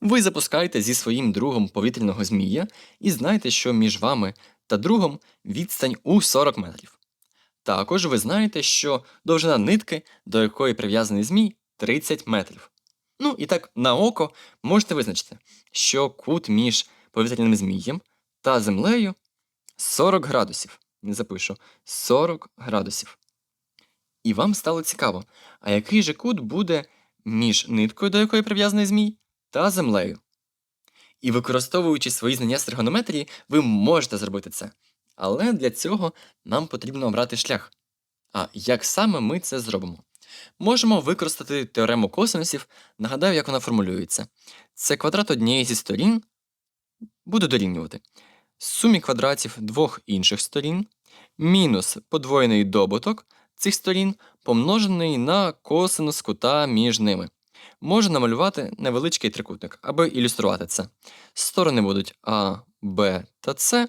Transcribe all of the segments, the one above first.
Ви запускаєте зі своїм другом повітряного змія і знаєте, що між вами та другом відстань у 40 метрів. Також ви знаєте, що довжина нитки, до якої прив'язаний змій, 30 метрів. Ну і так на око можете визначити, що кут між повітряним змієм та землею 40 градусів. Не запишу 40 градусів. І вам стало цікаво, а який же кут буде між ниткою, до якої прив'язаний змій, та землею. І використовуючи свої знання з тригонометрії, ви можете зробити це. Але для цього нам потрібно обрати шлях. А як саме ми це зробимо? Можемо використати теорему косинусів, нагадаю, як вона формулюється. Це квадрат однієї зі сторін буде дорівнювати сумі квадратів двох інших сторін мінус подвоєний добуток цих сторін, помножений на косинус кута між ними. Можу намалювати невеличкий трикутник, аби ілюструвати це. Сторони будуть А, Б та С,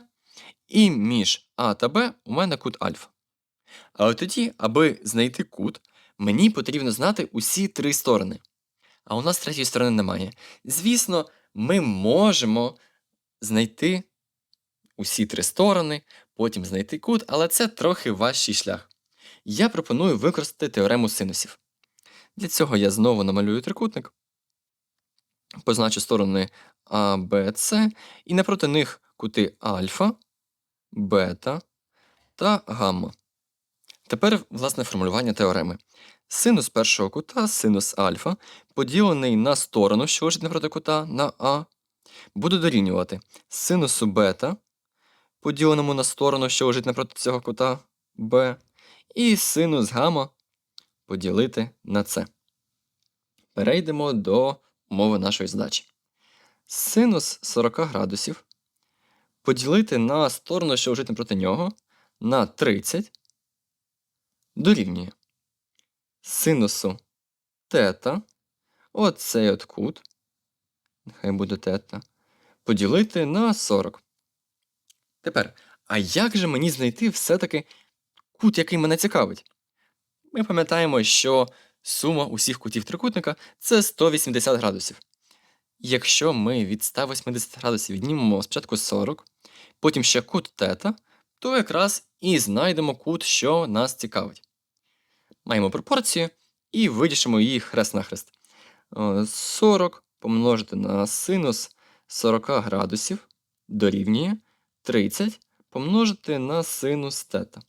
і між А та Б у мене кут альфа. Але тоді, аби знайти кут, мені потрібно знати усі три сторони. А у нас третьої сторони немає. Звісно, ми можемо знайти усі три сторони, потім знайти кут, але це трохи важчий шлях. Я пропоную використати теорему синусів. Для цього я знову намалюю трикутник, позначу сторони А, Б, С, і напроти них кути альфа, бета та гамма. Тепер власне формулювання теореми. Синус першого кута, синус альфа, поділений на сторону, що лежить напроти кута, на А, буде дорівнювати синусу бета, поділеному на сторону, що лежить напроти цього кута Б, і синус гамма поділити на С. Перейдемо до умови нашої задачі. Синус 40 градусів поділити на сторону, що лежить напроти нього, на 30 дорівнює синусу тета, оцей от кут, нехай буде тета, поділити на 40. Тепер, а як же мені знайти все-таки кут, який мене цікавить? Ми пам'ятаємо, що сума усіх кутів трикутника це 180 градусів. Якщо ми від 180 градусів віднімемо спочатку 40, потім ще кут тета, то якраз і знайдемо кут, що нас цікавить. Маємо пропорцію і вирішимо її хрест-нахрест. Е, 40 помножити на синус 40 градусів дорівнює 30 помножити на синус тета.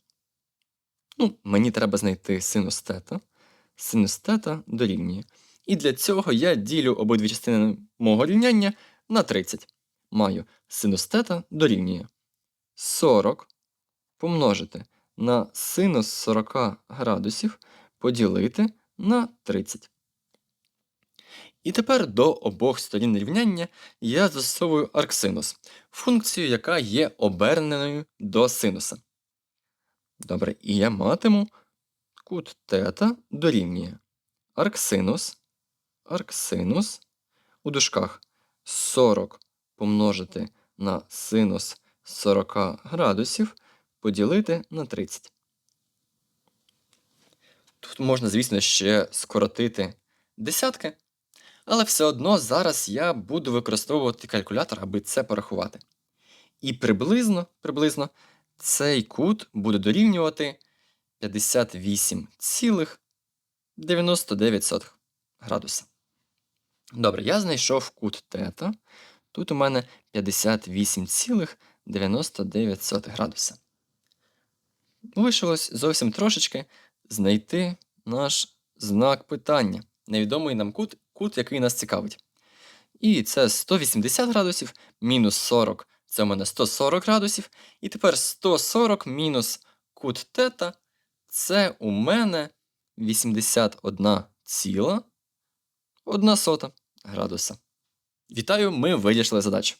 Ну, мені треба знайти синус тета. Дорівнює. І для цього я ділю обидві частини мого рівняння на 30. Маю синус тета дорівнює 40 помножити на синус 40 градусів поділити на 30. І тепер до обох сторін рівняння я застосовую арксинус, функцію, яка є оберненою до синуса. Добре, і я матиму кут тета дорівнює арксинус, арксинус у дужках 40 помножити на синус 40 градусів поділити на 30. Тут можна, звісно, ще скоротити десятки, але все одно зараз я буду використовувати калькулятор, аби це порахувати. І приблизно, приблизно цей кут буде дорівнювати 58,99 градуса. Добре, я знайшов кут тета. Тут у мене 58,99 градуса. Лишилось зовсім трошечки знайти наш знак питання. Невідомий нам кут, кут, який нас цікавить. І це 180 градусів мінус 40 це у мене 140 градусів. І тепер 140 мінус кут тета це у мене 81,1 градуса. Вітаю, ми вирішили задачу.